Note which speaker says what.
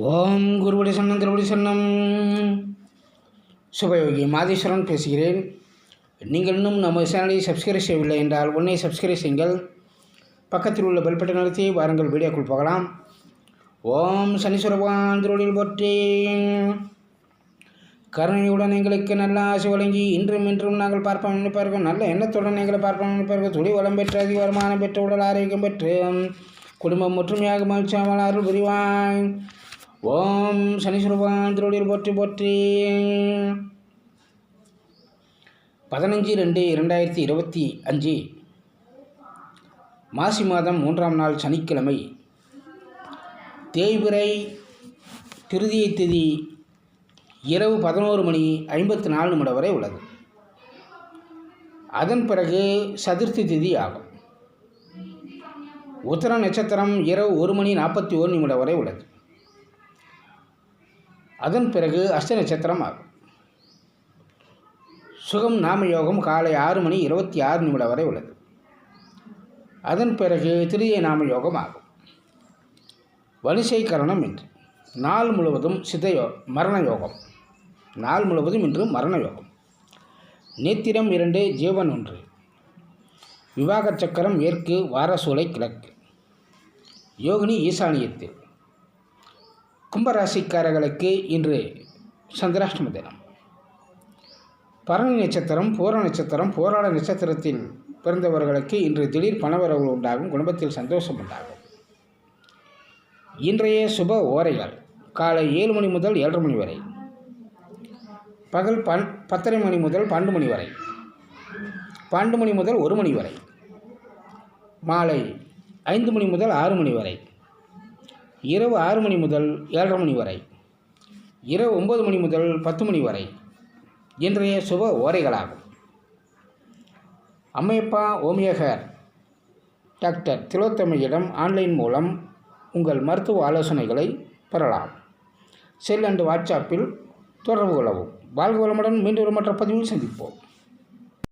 Speaker 1: ஓம் குருபடி சொன்னம் திருபடி சொன்னம் சுபயோகி மாதேஸ்வரன் பேசுகிறேன். நீங்கள் இன்னும் நம்ம சேனலை சப்ஸ்கிரைப் செய்யவில்லை என்றால் உடனே சப்ஸ்கிரைப் செய்யுங்கள். பக்கத்தில் உள்ள பெல் பட்டன் அழுத்தி வாருங்கள் வீடியோக்குள் போகலாம். ஓம் சனீஸ்வரபான் திருவடியில் போற்றி கருணையுடன் எங்களுக்கு நல்ல ஆசை வழங்கி இன்றும் இன்றும் நாங்கள் பார்ப்போம் நினைப்பார்கள். நல்ல எண்ணத்துடன் எங்களை பார்ப்போம் நினைப்பார்கள். துளி வளம் பெற்று அதிக வருமானம் பெற்று உடல் ஆரோக்கியம் பெற்று குடும்பம் ஒற்றுமையாக மகிழ்ச்சியாமல் அருள் புரிவாய். ஓம் சனீஸ்வர திருவடியில் போற்றி போற்றி. பதினஞ்சு ரெண்டு இரண்டாயிரத்தி இருபத்தி அஞ்சு மாசி மாதம் மூன்றாம் நாள் சனிக்கிழமை தேய்பிரை திருதியை திதி இரவு பதினோரு மணி ஐம்பத்தி நாலு நிமிடம் வரை உள்ளது. அதன் பிறகு சதுர்த்தி திதி ஆகும். உத்தர நட்சத்திரம் இரவு ஒரு மணி நாற்பத்தி ஒரு நிமிடம் வரை உள்ளது. அதன் பிறகு அஷ்ட நட்சத்திரம் ஆகும். சுகம் நாம யோகம் காலை ஆறு மணி இருபத்தி ஆறு நிமிடம் வரை உள்ளது. அதன் பிறகு திரியை நாம யோகம் ஆகும். வலிசை கரணம் இன்று. நாள் முழுவதும் சிதையோ மரண யோகம் நாள் முழுவதும் இன்று மரண யோகம் நேத்திரம் இரண்டு ஜீவன் ஒன்று. விவாக சக்கரம் மேற்கு வாரசூலை கிழக்கு. யோகினி ஈசானியத்தில். கும்பராசிக்காரர்களுக்கு இன்று சந்திராஷ்டம தினம். பரணி நட்சத்திரம் பூர நட்சத்திரம் போராட நட்சத்திரத்தில் பிறந்தவர்களுக்கு இன்று திடீர் பணவரவு உண்டாகும் குடும்பத்தில் சந்தோஷம் உண்டாகும். இன்றைய சுப ஓரைகள் காலை ஏழு மணி முதல் ஏழரை மணி வரை. பகல் பன் பத்தரை மணி முதல் பன்னெண்டு மணி வரை. பன்னெண்டு மணி முதல் ஒரு மணி வரை. மாலை ஐந்து மணி முதல் ஆறு மணி வரை. இரவு ஆறு மணி முதல் ஏழரை மணி வரை. இரவு ஒம்பது மணி முதல் பத்து மணி வரை. இன்றைய சுப ஓரைகளாகும். அம்மையப்பா ஓமியகர் டாக்டர் திலோத்தமையிடம் ஆன்லைன் மூலம் உங்கள் மருத்துவ ஆலோசனைகளை பெறலாம். செல் அண்டு வாட்ஸ்அப்பில் தொடர்பு கொள்ளவும். வாழ்க வளமுடன் மீண்டும் ஒரு மற்ற பதிவில் சந்திப்போம்.